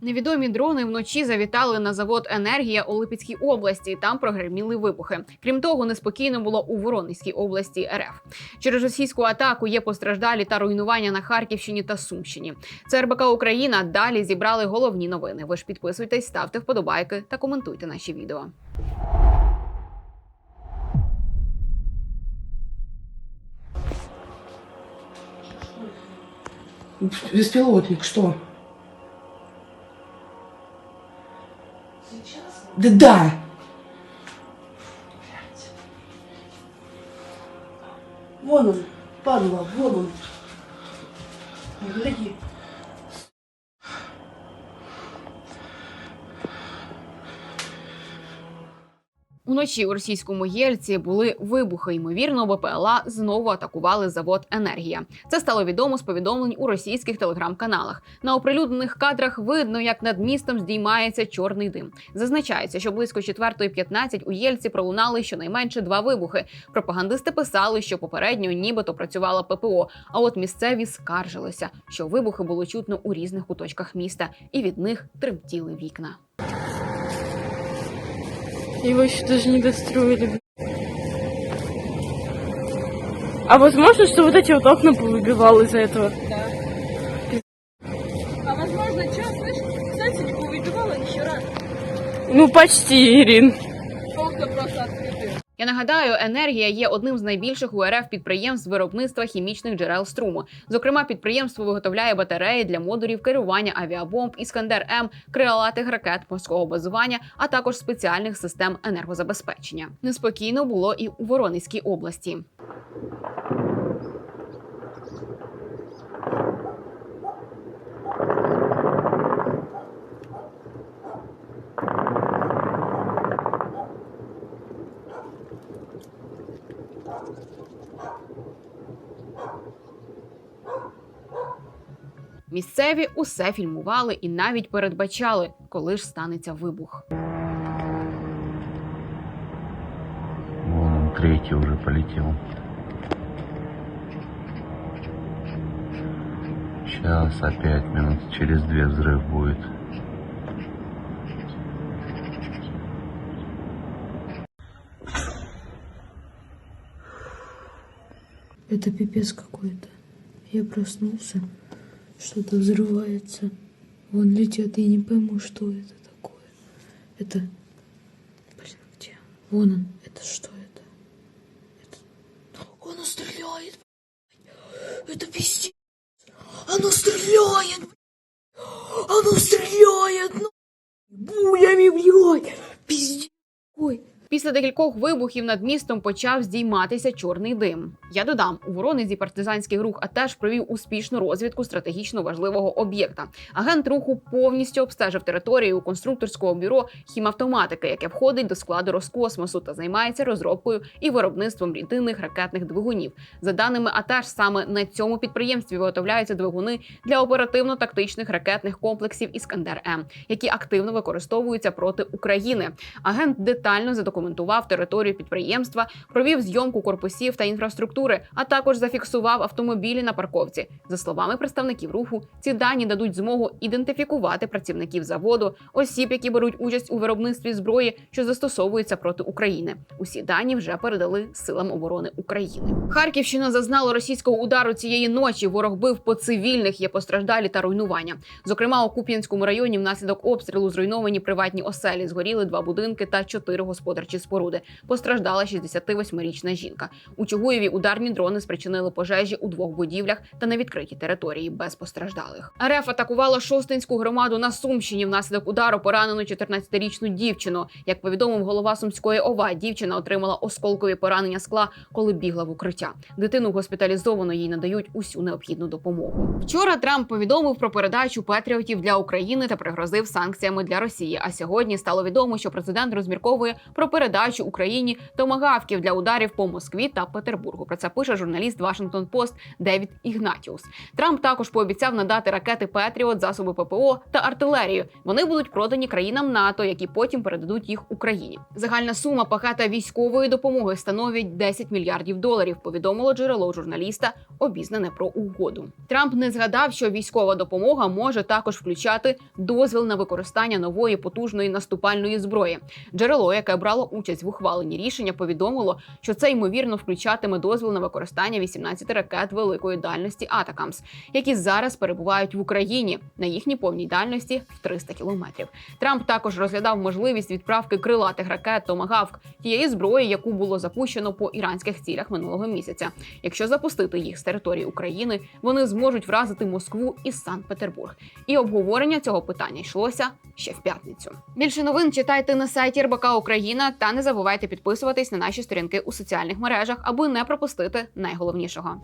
Невідомі дрони вночі завітали на завод Енергія у Липецькій області. Там прогреміли вибухи. Крім того, неспокійно було у Воронезькій області РФ. Через російську атаку є постраждалі та руйнування на Харківщині та Сумщині. Це РБК Україна. Далі зібрали головні новини. Ви ж підписуйтесь, ставте вподобайки та коментуйте наші відео. Беспилотник, что? Да да! Вон он, падла, вон он. Гляди. Уночі у російському Єльці були вибухи. Ймовірно, БПЛА знову атакували завод Енергія. Це стало відомо з повідомлень у російських телеграм-каналах. На оприлюднених кадрах видно, як над містом здіймається чорний дим. Зазначається, що близько 4.15 у Єльці пролунали щонайменше два вибухи. Пропагандисти писали, що попередньо нібито працювала ППО. А от місцеві скаржилися, що вибухи було чутно у різних куточках міста, і від них тремтіли вікна. Его еще даже не достроили. А возможно, что вот эти вот окна повыбивал из-за этого? А возможно, что, слышь, кстати, не повыбивала еще раз. Ну, почти, Ирин. Я нагадаю, енергія є одним з найбільших у РФ підприємств виробництва хімічних джерел струму. Зокрема, підприємство виготовляє батареї для модулів керування авіабомб Іскандер М, крилатих ракет морського базування, а також спеціальних систем енергозабезпечення. Неспокійно було і у Воронезькій області. Місцеві усе фільмували і навіть передбачали, коли ж станеться вибух. Вон он, третий уже полетел. Сейчас опять минут через две взрыв будет. Это пипец какой-то. Я проснулся, что-то взрывается. Вон летят, я не пойму, что это такое. Это... Блин, где? Вон он. Это что это? Это... Оно стреляет. Это пиздец. Оно стреляет. Оно стреляет, ну. Буями, блядь. Пиздец. Ой. Після декількох вибухів над містом почав здійматися чорний дим. Я додам, у Воронезі партизанський рух АТЕШ провів успішну розвідку стратегічно важливого об'єкта. Агент руху повністю обстежив територію конструкторського бюро хімавтоматики, яке входить до складу Роскосмосу та займається розробкою і виробництвом рідинних ракетних двигунів. За даними АТЕШ, саме на цьому підприємстві виготовляються двигуни для оперативно-тактичних ракетних комплексів Іскандер М, які активно використовуються проти України. Агент детально задокументував територію підприємства, провів зйомку корпусів та інфраструктури, а також зафіксував автомобілі на парковці. За словами представників руху, ці дані дадуть змогу ідентифікувати працівників заводу, осіб, які беруть участь у виробництві зброї, що застосовується проти України. Усі дані вже передали силам оборони України. Харківщина зазнала російського удару цієї ночі. Ворог бив по цивільних, є постраждалі та руйнування. Зокрема, у Куп'янському районі внаслідок обстрілу зруйновані приватні оселі, згоріли два будинки та чотири господарчі споруди. Постраждала 68-річна жінка. У Чугуєві ударні дрони спричинили пожежі у двох будівлях та на відкритій території без постраждалих. РФ атакувала Шостинську громаду на Сумщині. Внаслідок удару поранено 14-річну дівчину. Як повідомив голова Сумської ОВА, дівчина отримала осколкові поранення скла, коли бігла в укриття. Дитину госпіталізовано їй надають усю необхідну допомогу. Вчора Трамп повідомив про передачу патріотів для України та пригрозив санкціями для Росії. А сьогодні стало відомо, що президент розмірковує про передачу Україні томагавків для ударів по Москві та Петербургу. Про це пише журналіст Washington Post Девід Ігнатіус. Трамп також пообіцяв надати ракети Петріот, засоби ППО та артилерію. Вони будуть продані країнам НАТО, які потім передадуть їх Україні. Загальна сума пакета військової допомоги становить 10 мільярдів доларів. Повідомило джерело журналіста, обізнане про угоду. Трамп не згадав, що військова допомога може також включати дозвіл на використання нової потужної наступальної зброї. Джерело, яке участь в ухваленні рішення, повідомило, що це ймовірно включатиме дозвіл на використання 18 ракет великої дальності Атакамс, які зараз перебувають в Україні на їхній повній дальності в 300 кілометрів. Трамп також розглядав можливість відправки крилатих ракет Томагавк, тієї зброї, яку було запущено по іранських цілях минулого місяця. Якщо запустити їх з території України, вони зможуть вразити Москву і Санкт-Петербург. І обговорення цього питання йшлося ще в п'ятницю. Більше новин читайте на сайті РБК Україна та не забувайте підписуватись на наші сторінки у соціальних мережах, аби не пропустити найголовнішого.